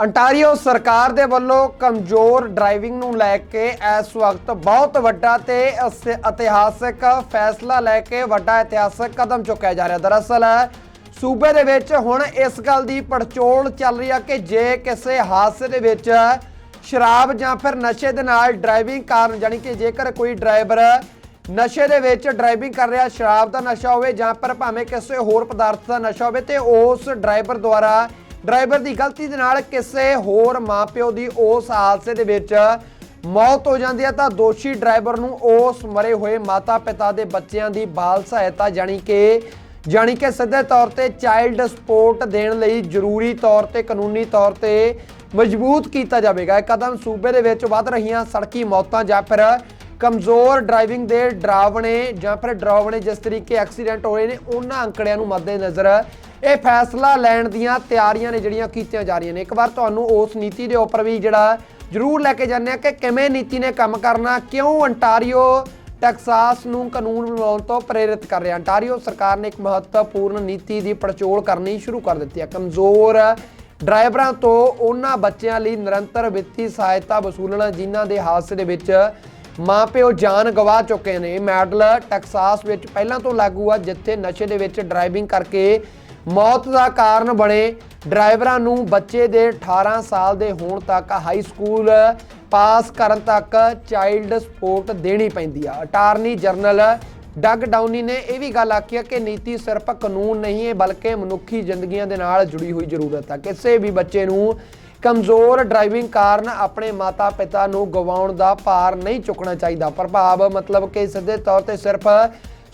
Ontario ਸਰਕਾਰ ਦੇ ਵੱਲੋਂ ਕਮਜ਼ੋਰ ਡਰਾਈਵਿੰਗ ਨੂੰ ਲੈ ਕੇ ਇਸ ਵਕਤ ਬਹੁਤ ਵੱਡਾ ਤੇ ਇਸ ਇਤਿਹਾਸਕ ਫੈਸਲਾ ਲੈ ਕੇ ਵੱਡਾ ਇਤਿਹਾਸਕ ਕਦਮ ਚੁੱਕਿਆ ਜਾ ਰਿਹਾ। ਦਰਅਸਲ, ਸੂਬੇ ਦੇ ਵਿੱਚ ਹੁਣ ਇਸ ਗੱਲ ਦੀ ਪੜਚੋਲ ਚੱਲ ਰਹੀ ਹੈ ਕਿ ਜੇ ਕਿਸੇ ਹਾਦਸੇ ਦੇ ਵਿੱਚ ਸ਼ਰਾਬ ਜਾਂ ਫਿਰ ਨਸ਼ੇ ਦੇ ਨਾਲ ਡਰਾਈਵਿੰਗ ਕਾਰਨ ਜਾਨੀ ਕਿ ਜੇਕਰ ਕੋਈ ਡਰਾਈਵਰ ਨਸ਼ੇ ਦੇ ਵਿੱਚ ਡਰਾਈਵਿੰਗ ਕਰ ਰਿਹਾ, ਸ਼ਰਾਬ ਦਾ ਨਸ਼ਾ ਹੋਵੇ ਜਾਂ ਪਰ ਭਾਵੇਂ ਕਿਸੇ ਹੋਰ ਪਦਾਰਥ ਦਾ ਨਸ਼ਾ ਹੋਵੇ, ਤੇ ਉਸ ਡਰਾਈਵਰ ਦੁਆਰਾ ਡਰਾਈਵਰ ਦੀ ਗਲਤੀ ਦੇ ਨਾਲ ਕਿਸੇ ਹੋਰ ਮਾਪਿਓ ਦੀ ਉਸ ਹਾਦਸੇ ਦੇ ਵਿੱਚ ਮੌਤ ਹੋ ਜਾਂਦੀ ਹੈ ਤਾਂ ਦੋਸ਼ੀ ਡਰਾਈਵਰ ਨੂੰ ਉਸ ਮਰੇ ਹੋਏ ਮਾਤਾ-ਪਿਤਾ ਦੇ ਬੱਚਿਆਂ ਦੀ ਬਾਲ ਸਹਾਇਤਾ ਜਾਣੀ ਕਿ ਜਾਣੀ ਕਿ ਸਿੱਧੇ ਤੌਰ ਤੇ ਚਾਈਲਡ ਸਪੋਰਟ ਦੇਣ ਲਈ ਜ਼ਰੂਰੀ ਤੌਰ ਤੇ, ਕਾਨੂੰਨੀ ਤੌਰ ਤੇ ਮਜ਼ਬੂਤ ਕੀਤਾ ਜਾਵੇਗਾ। ਇਹ ਕਦਮ ਸੂਬੇ ਦੇ ਵਿੱਚ ਵੱਧ ਰਹੀਆਂ ਸੜਕੀ ਮੌਤਾਂ ਜਾਂ ਫਿਰ ਕਮਜ਼ੋਰ ਡਰਾਈਵਿੰਗ ਦੇ ਡਰਾਵਣੇ ਜਾਂ ਫਿਰ ਡਰਾਵਣੇ ਜਿਸ ਤਰੀਕੇ ਐਕਸੀਡੈਂਟ ਹੋਏ ਨੇ, ਉਹਨਾਂ ਅੰਕੜਿਆਂ ਨੂੰ ਮੱਦੇਨਜ਼ਰ ਇਹ ਫੈਸਲਾ ਲੈਣ ਦੀਆਂ ਤਿਆਰੀਆਂ ਨੇ ਜਿਹੜੀਆਂ ਕੀਤੀਆਂ ਜਾ ਰਹੀਆਂ ਨੇ। ਇੱਕ ਵਾਰ ਤੁਹਾਨੂੰ ਉਸ ਨੀਤੀ ਦੇ ਉੱਪਰ ਵੀ ਜਿਹੜਾ ਜ਼ਰੂਰ ਲੈ ਕੇ ਜਾਂਦੇ ਆ ਕਿ ਕਿਵੇਂ ਨੀਤੀ ਨੇ ਕੰਮ ਕਰਨਾ, ਕਿਉਂ ਅੰਟਾਰੀਓ ਟੈਕਸਾਸ ਨੂੰ ਕਾਨੂੰਨ ਬਣਾਉਣ ਤੋਂ ਪ੍ਰੇਰਿਤ ਕਰ ਰਿਹਾ। ਅੰਟਾਰੀਓ ਸਰਕਾਰ ਨੇ ਇੱਕ ਮਹੱਤਵਪੂਰਨ ਨੀਤੀ ਦੀ ਪੜਚੋਲ ਕਰਨੀ ਸ਼ੁਰੂ ਕਰ ਦਿੱਤੀ ਹੈ। ਕਮਜ਼ੋਰ ਡਰਾਈਵਰਾਂ ਤੋਂ ਉਹਨਾਂ ਬੱਚਿਆਂ ਲਈ ਨਿਰੰਤਰ ਵਿੱਤੀ ਸਹਾਇਤਾ ਵਸੂਲਣਾ, ਜਿਨ੍ਹਾਂ ਦੇ ਹਾਦਸੇ ਦੇ ਵਿੱਚ ਮਾਪਿਓ ਜਾਨ ਗਵਾ ਚੁੱਕੇ ਨੇ। ਮੈਡਲ ਟੈਕਸਾਸ ਵਿੱਚ ਪਹਿਲਾਂ ਤੋਂ ਲਾਗੂ ਆ, ਜਿੱਥੇ ਨਸ਼ੇ ਦੇ ਵਿੱਚ ਡਰਾਈਵਿੰਗ ਕਰਕੇ ਮੌਤ ਦਾ ਕਾਰਨ ਬਣੇ ਡਰਾਈਵਰਾਂ ਨੂੰ ਬੱਚੇ ਦੇ 18 ਸਾਲ ਦੇ ਹੋਣ ਤੱਕ ਹਾਈ ਸਕੂਲ ਪਾਸ ਕਰਨ ਤੱਕ ਚਾਈਲਡ ਸਪੋਰਟ ਦੇਣੀ ਪੈਂਦੀ ਆ। ਅਟਾਰਨੀ ਜਨਰਲ ਡਗ ਡਾਊਨੀ ਨੇ ਇਹ ਵੀ ਗੱਲ ਆਖੀ ਹੈ ਕਿ ਨੀਤੀ ਸਿਰਫ ਕਾਨੂੰਨ ਨਹੀਂ ਹੈ, ਬਲਕਿ ਮਨੁੱਖੀ ਜ਼ਿੰਦਗੀਆਂ ਦੇ ਨਾਲ ਜੁੜੀ ਹੋਈ ਜ਼ਰੂਰਤ ਆ। ਕਿਸੇ ਵੀ ਬੱਚੇ ਨੂੰ ਕਮਜ਼ੋਰ ਡਰਾਈਵਿੰਗ ਕਾਰਨ ਆਪਣੇ ਮਾਤਾ-ਪਿਤਾ ਨੂੰ ਗਵਾਉਣ ਦਾ ਭਾਰ ਨਹੀਂ ਚੁੱਕਣਾ ਚਾਹੀਦਾ। ਪ੍ਰਭਾਵ ਮਤਲਬ ਕਿ ਸਿੱਧੇ ਤੌਰ ਤੇ ਸਿਰਫ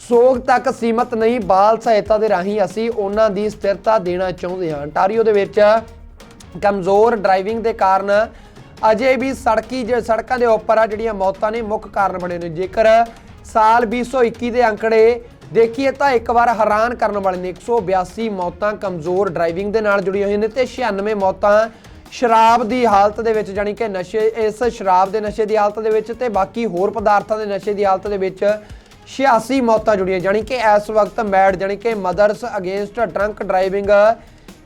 ਸੋਗ ਤੱਕ ਸੀਮਤ ਨਹੀਂ, ਬਾਲ ਸਹਾਇਤਾ ਦੇ ਰਾਹੀਂ ਅਸੀਂ ਉਹਨਾਂ ਦੀ ਸਥਿਰਤਾ ਦੇਣਾ ਚਾਹੁੰਦੇ ਹਾਂ। ਅੰਟਾਰੀਓ ਦੇ ਵਿੱਚ ਕਮਜ਼ੋਰ ਡਰਾਈਵਿੰਗ ਦੇ ਕਾਰਨ ਅਜੇ ਵੀ ਸੜਕੀ ਜੇ, ਸੜਕਾਂ ਦੇ ਉੱਪਰ ਆ ਜਿਹੜੀਆਂ ਮੌਤਾਂ ਨੇ, ਮੁੱਖ ਕਾਰਨ ਬਣੇ ਨੇ। ਜੇਕਰ ਸਾਲ 2021 ਦੇ ਅੰਕੜੇ ਦੇਖੀਏ ਤਾਂ ਇੱਕ ਵਾਰ ਹੈਰਾਨ ਕਰਨ ਵਾਲੇ ਨੇ 182 ਮੌਤਾਂ ਕਮਜ਼ੋਰ ਡਰਾਈਵਿੰਗ ਦੇ ਨਾਲ ਜੁੜੀਆਂ ਹੋਈਆਂ ਨੇ ਤੇ 96 ਮੌਤਾਂ ਸ਼ਰਾਬ ਦੀ ਹਾਲਤ ਦੇ ਵਿੱਚ ਜਾਨੀ ਕਿ ਨਸ਼ੇ, ਇਸ ਸ਼ਰਾਬ ਦੇ ਨਸ਼ੇ ਦੀ ਹਾਲਤ ਦੇ ਵਿੱਚ ਤੇ ਬਾਕੀ ਹੋਰ ਪਦਾਰਥਾਂ ਦੇ ਨਸ਼ੇ ਦੀ ਹਾਲਤ ਦੇ ਵਿੱਚ 86 ਮੌਤਾਂ ਜੁੜੀਆਂ ਜਾਨੀ ਕਿ ਇਸ ਵਕਤ ਮੈਡ ਜਾਨੀ ਕਿ mothers against drunk driving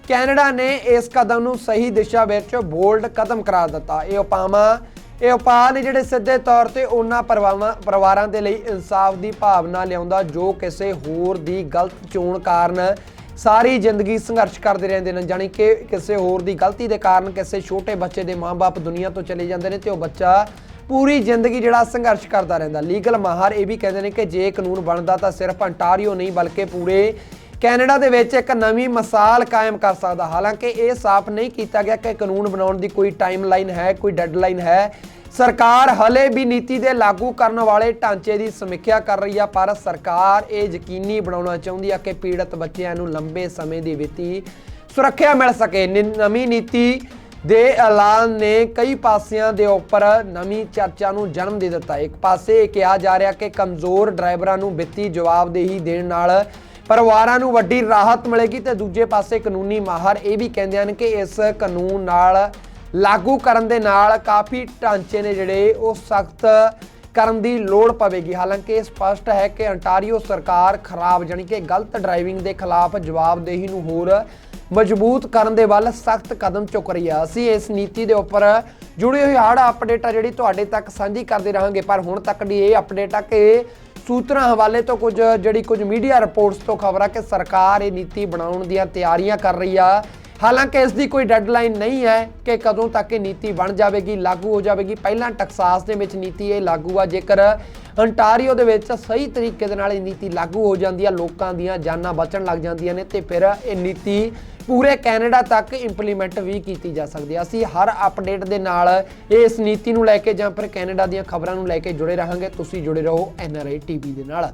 Canada ਨੇ ਇਸ ਕਦਮ ਨੂੰ ਸਹੀ ਦਿਸ਼ਾ ਵਿੱਚ ਬੋਲਡ ਕਦਮ ਕਰਾਰ ਦਿੱਤਾ। ਇਹ ਉਪਾਵਾਂ, ਇਹ ਉਪਾਅ ਨੇ ਜਿਹੜੇ ਸਿੱਧੇ ਤੌਰ ਤੇ ਉਹਨਾਂ ਪਰਿਵਾਰਾਂ ਪਰਿਵਾਰਾਂ ਦੇ ਲਈ ਇਨਸਾਫ ਦੀ ਭਾਵਨਾ ਲਿਆਉਂਦਾ, ਜੋ ਕਿਸੇ ਹੋਰ ਦੀ ਗਲਤ ਚੋਣ ਕਾਰਨ ਸਾਰੀ ਜ਼ਿੰਦਗੀ ਸੰਘਰਸ਼ ਕਰਦੇ ਰਹਿੰਦੇ ਨੇ। ਜਾਨੀ ਕਿ ਕਿਸੇ ਹੋਰ ਦੀ ਗਲਤੀ ਦੇ ਕਾਰਨ ਕਿਸੇ ਛੋਟੇ ਬੱਚੇ ਦੇ ਮਾਪੇ ਦੁਨੀਆ ਤੋਂ ਚਲੇ ਜਾਂਦੇ ਨੇ ਤੇ ਉਹ ਬੱਚਾ ਪੂਰੀ ਜ਼ਿੰਦਗੀ ਜਿਹੜਾ ਸੰਘਰਸ਼ ਕਰਦਾ ਰਹਿੰਦਾ। ਲੀਗਲ ਮਾਹਰ ਇਹ ਵੀ ਕਹਿੰਦੇ ਨੇ ਕਿ ਜੇ ਕਾਨੂੰਨ ਬਣਦਾ ਤਾਂ ਸਿਰਫ ਅੰਟਾਰੀਓ ਨਹੀਂ, ਬਲਕਿ ਪੂਰੇ ਕੈਨੇਡਾ ਦੇ ਵਿੱਚ ਇੱਕ ਨਵੀਂ ਮਿਸਾਲ ਕਾਇਮ ਕਰ ਸਕਦਾ। ਹਾਲਾਂਕਿ ਇਹ ਸਾਫ਼ ਨਹੀਂ ਕੀਤਾ ਗਿਆ ਕਿ ਕਾਨੂੰਨ ਬਣਾਉਣ ਦੀ ਕੋਈ ਟਾਈਮਲਾਈਨ ਹੈ, ਕੋਈ ਡੈਡਲਾਈਨ ਹੈ। ਸਰਕਾਰ ਹਲੇ ਵੀ ਨੀਤੀ ਦੇ ਲਾਗੂ ਕਰਨ ਵਾਲੇ ਢਾਂਚੇ ਦੀ ਸਮੀਖਿਆ ਕਰ ਰਹੀ ਆ, ਪਰ ਸਰਕਾਰ ਇਹ ਯਕੀਨੀ ਬਣਾਉਣਾ ਚਾਹੁੰਦੀ ਆ ਕਿ ਪੀੜਤ ਬੱਚਿਆਂ ਨੂੰ ਲੰਬੇ ਸਮੇਂ ਦੀ ਵਿੱਤੀ ਸੁਰੱਖਿਆ ਮਿਲ ਸਕੇ। ਨ- ਨਵੀਂ ਨੀਤੀ ਦੇ ਐਲਾਨ ਨੇ ਕਈ ਪਾਸਿਆਂ ਦੇ ਉੱਪਰ ਨਵੀਂ ਚਰਚਾ ਨੂੰ ਜਨਮ ਦੇ ਦਿੱਤਾ। ਇੱਕ ਪਾਸੇ ਇਹ ਕਿਹਾ ਜਾ ਰਿਹਾ ਕਿ ਕਮਜ਼ੋਰ ਡਰਾਈਵਰਾਂ ਨੂੰ ਵਿੱਤੀ ਜਵਾਬਦੇਹੀ ਦੇਣ ਨਾਲ ਪਰਿਵਾਰਾਂ ਨੂੰ ਵੱਡੀ ਰਾਹਤ ਮਿਲੇਗੀ ਤੇ ਦੂਜੇ ਪਾਸੇ ਕਾਨੂੰਨੀ ਮਾਹਰ ਇਹ ਵੀ ਕਹਿੰਦੇ ਹਨ ਕਿ ਇਸ ਕਾਨੂੰਨ ਨਾਲ ਲਾਗੂ ਕਰਨ ਦੇ ਨਾਲ ਕਾਫੀ ਢਾਂਚੇ ਨੇ ਜਿਹੜੇ ਉਹ ਸਖਤ ਕਰਨ ਦੀ ਲੋੜ ਪਵੇਗੀ। ਹਾਲਾਂਕਿ ਇਹ ਸਪਸ਼ਟ ਹੈ ਕਿ ਅੰਟਾਰੀਓ ਸਰਕਾਰ ਖਰਾਬ ਜਾਨੀ ਕਿ ਗਲਤ ਡਰਾਈਵਿੰਗ ਦੇ ਖਿਲਾਫ ਜਵਾਬਦੇਹੀ ਨੂੰ ਹੋਰ ਮਜ਼ਬੂਤ ਕਰਨ ਦੇ ਵੱਲ ਸਖਤ ਕਦਮ ਚੁੱਕ ਰਹੀ ਆ ਅਸੀਂ ਇਸ ਨੀਤੀ ਦੇ ਉੱਪਰ ਜੁੜੀ ਹੋਈ ਹੜ ਅਪਡੇਟ ਆ ਜਿਹੜੀ ਤੁਹਾਡੇ ਤੱਕ ਸਾਂਝੀ ਕਰਦੇ ਰਹਾਂਗੇ। ਪਰ ਹੁਣ ਤੱਕ ਦੀ ਇਹ ਅਪਡੇਟ ਆ ਕਿ ਸੂਤਰਾਂ ਹਵਾਲੇ ਤੋਂ ਕੁਝ, ਜਿਹੜੀ ਕੁਝ ਮੀਡੀਆ ਰਿਪੋਰਟਸ ਤੋਂ ਖਬਰ ਆ ਕਿ ਸਰਕਾਰ ਇਹ ਨੀਤੀ ਬਣਾਉਣ ਦੀਆਂ ਤਿਆਰੀਆਂ ਕਰ ਰਹੀ ਆ। ਹਾਲਾਂਕਿ ਇਸ ਦੀ ਕੋਈ ਡੈਡਲਾਈਨ ਨਹੀਂ ਹੈ ਕਿ ਕਦੋਂ ਤੱਕ ਇਹ ਨੀਤੀ ਬਣ ਜਾਵੇਗੀ, ਲਾਗੂ ਹੋ ਜਾਵੇਗੀ। ਪਹਿਲਾਂ ਟੈਕਸਾਸ ਦੇ ਵਿੱਚ ਨੀਤੀ ਇਹ ਲਾਗੂ ਆ। ਜੇਕਰ ਅੰਟਾਰੀਓ ਦੇ ਵਿੱਚ ਸਹੀ ਤਰੀਕੇ ਦੇ ਨਾਲ ਇਹ ਨੀਤੀ ਲਾਗੂ ਹੋ ਜਾਂਦੀ ਆ, ਲੋਕਾਂ ਦੀਆਂ ਜਾਨਾਂ ਬਚਣ ਲੱਗ ਜਾਂਦੀਆਂ ਨੇ ਤੇ ਫਿਰ ਇਹ ਨੀਤੀ ਪੂਰੇ ਕੈਨੇਡਾ ਤੱਕ ਇੰਪਲੀਮੈਂਟ ਵੀ ਕੀਤੀ ਜਾ ਸਕਦੀ ਹੈ ਅਸੀਂ ਹਰ ਅਪਡੇਟ ਦੇ ਨਾਲ ਇਸ ਨੀਤੀ ਨੂੰ ਲੈ ਕੇ ਜਾਂ ਫਿਰ ਕੈਨੇਡਾ ਦੀਆਂ ਖਬਰਾਂ ਨੂੰ ਲੈ ਕੇ ਜੁੜੇ ਰਹਾਂਗੇ। ਤੁਸੀਂ ਜੁੜੇ ਰਹੋ ਐਨਆਰਆਈ ਟੀਵੀ ਦੇ ਨਾਲ।